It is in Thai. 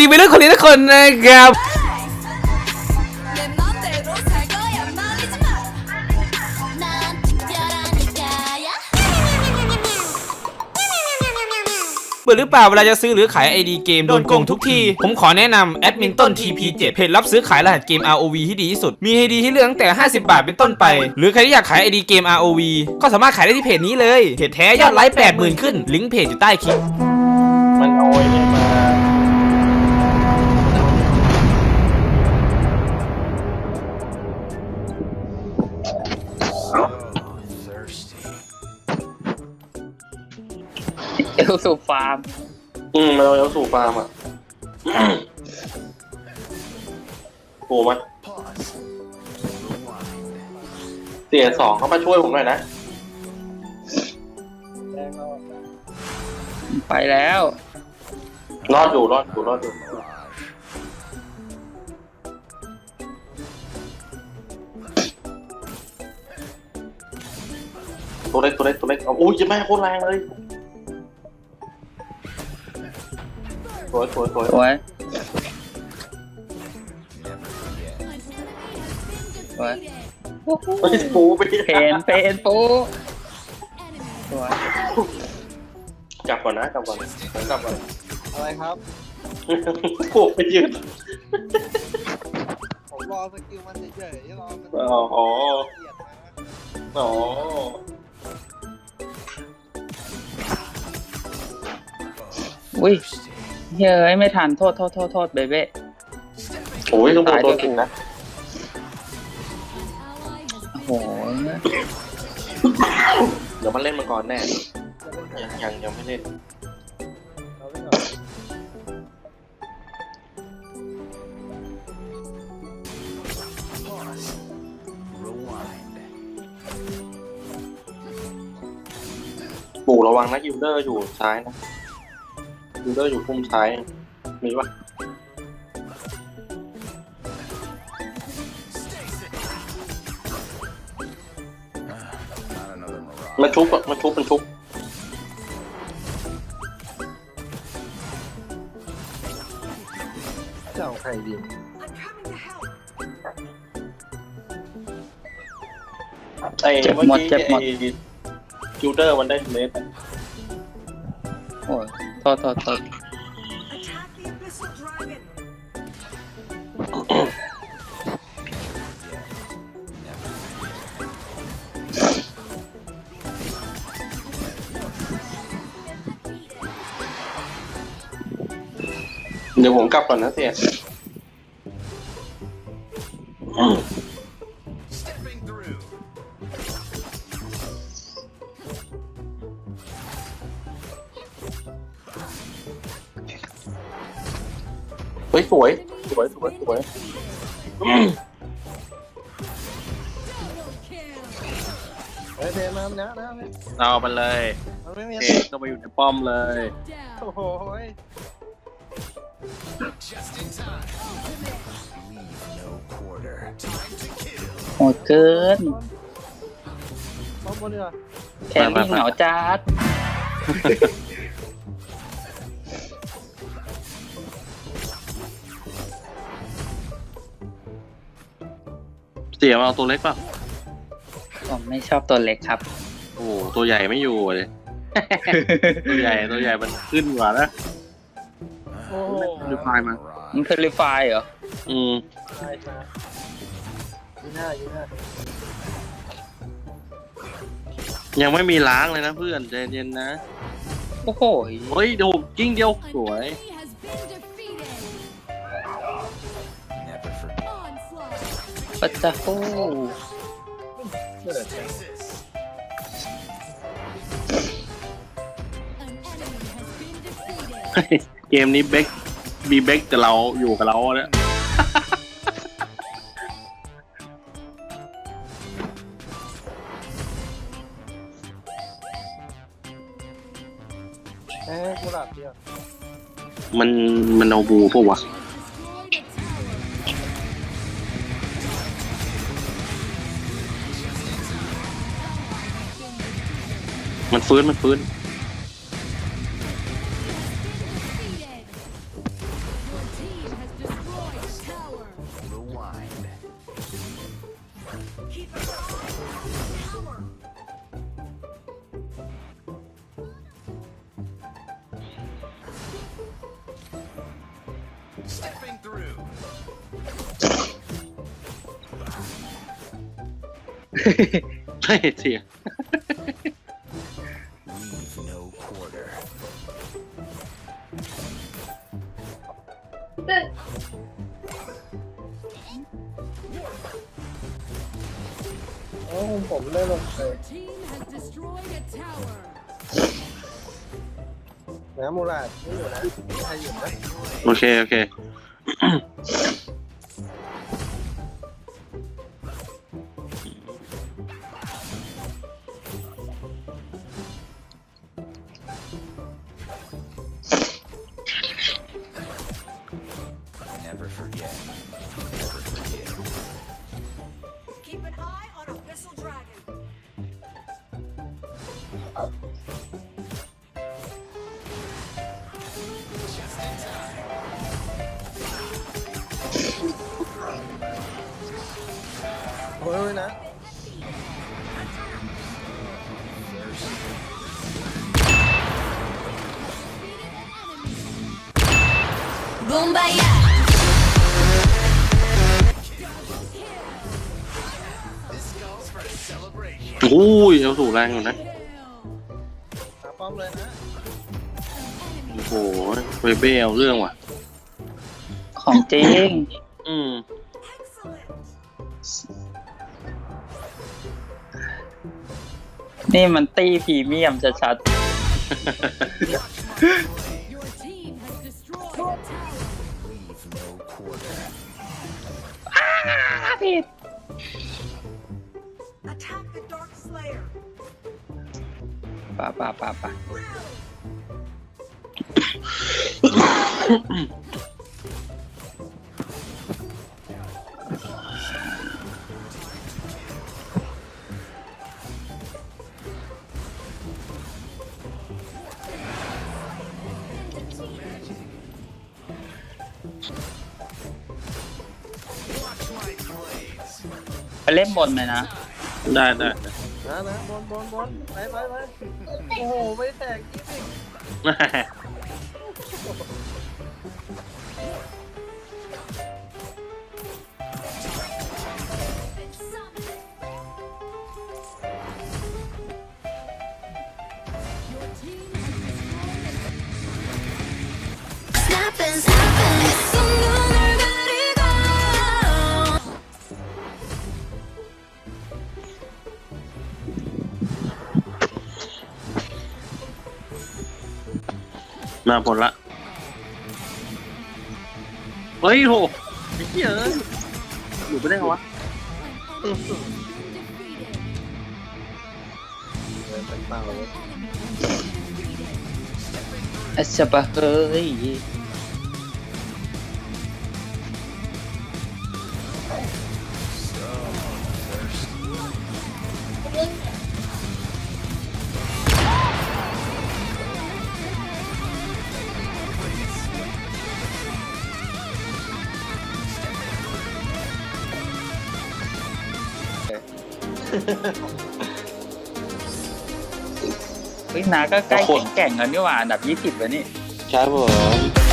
ดีไปเรื่องคนนี้ทุกคนนะครับ เบื่หรือเปล่าเวลาจะซื้อหรือขาย ID เกมโดนโกงทุกที ผมขอแนะนำแอดมินต้น TP7 เพจรับซื้อขายรหัสเกม ROV ที่ดีที่สุด มีให้ดีที่เลือกตั้งแต่ 50 บาทเป็นต้นไป หรือใครที่อยากขาย ID เกม ROV ก็สามารถขายได้ที่เพจนี้เลยเพจแท้ยอดไลค์80,000 ขึ้น ลิงก์เพจอยู่ใต้คลิป มันเอาไอ้มา เอลสูฟาร์มอืมมันเอาเอาสู่ฟาร์มอะโผล่มาเสียสองเขามาช่วยผมหน่อยนะ ไปแล้ว รอดอยู่รอดอยู่รอดอยู่ตัวเล็กตัวเล็กตัวเล็กเอาอุ้ยจะแม่โคตรแรงเลย สวยสวยสวยสวยสวยเฮ้ยปูไปเพนเพนปูสวยจับก่อนนะจับก่อนจับก่อนอะไรครับปูไปยืนผมรอสกิลมันเฉยๆรอมันอ๋ออ๋อเกียดมาอ๋ออุ้ย เฮ้ยไม่ทันโทษโทษโทษโทษเบเบ้ โอ้ยต้องโดนตัวจริงนะโอ้โหเดี๋ยวมันเล่นมาก่อนแน่ยังยังยังไม่เล่นเราไม่หน่อยปู่ระวังนะยูเดอร์อยู่ซ้ายนะ ยูเดอร์อยู่พุ่มซ้าย มีปะมาชุบอะมาชุบมันชุบเจ้าใครดีไอ้เมื่อกี้ไอ้ยูเดอร์มันได้เลสโอ้ย โทษโทษโทษเดี๋ยวผมกลับก่อนนะเสีย เฮ้ยสวย สวย สวย สวยเฮ้ยเพนมานะนะเอามันเลยมันไม่มีเอกก็ไปอยู่ในป้อมเลย โอ้โหยโหดเกิน ป้อมบนเรือแขนวิ่งเหงาจัด เสียมาเอาตัวเล็กป่ะ ผมไม่ชอบตัวเล็กครับ โอ้โหตัวใหญ่ไม่อยู่เลย ตัวใหญ่ตัวใหญ่มันขึ้นกว่านะโอ้โหดูพายมา มันเพลิฟายเหรอ อืมใช่ใช่ยีหน้ายีหน้ายังไม่มีล้างเลยนะเพื่อนใจเย็นนะ โอ้โหเฮ้ยโดมกิ้งเดียวสวย ปัจจะโอ้เกิดเกมนี้เบคบีเบคกับเราอยู่กับเราเนี่ยเอ้ยกูหลับเดียวมันมันเอาบูปะวะ มันฟื้นมันฟื้น Stepping through. ไม่เสีย งโอ้ผมได้ลงเลย Team has destroyed a tower. นะมูราดนี่อยู่นะใครอยู่นะโอเค โอเค Boom baya. โอ้ยเอาถูกแรงอยู่นะ หาป้อมเลยนะโอ้โหเวเบ้เอาเรื่องว่ะ ของจริง อืม นี่มันตีพรีเมียมชัดๆผิดป่าป่าป่าป่า ไปเล่นบนเลยนะ ได้ได้นะนะบนบนบนไปไปไปโอ้โหไม่แตกยี่สิบ มาผลละ เฮ้ยโหไอ้เหี้ยเอ้ยอยู่ไม่ได้เหรอวะเดินเปอาชะบะเฮ้ย เฮ้ยนาก็ใกล้แข่งแก่งกันนี่หว่า อันดับยี่สิบแล้วนี่ ครับผม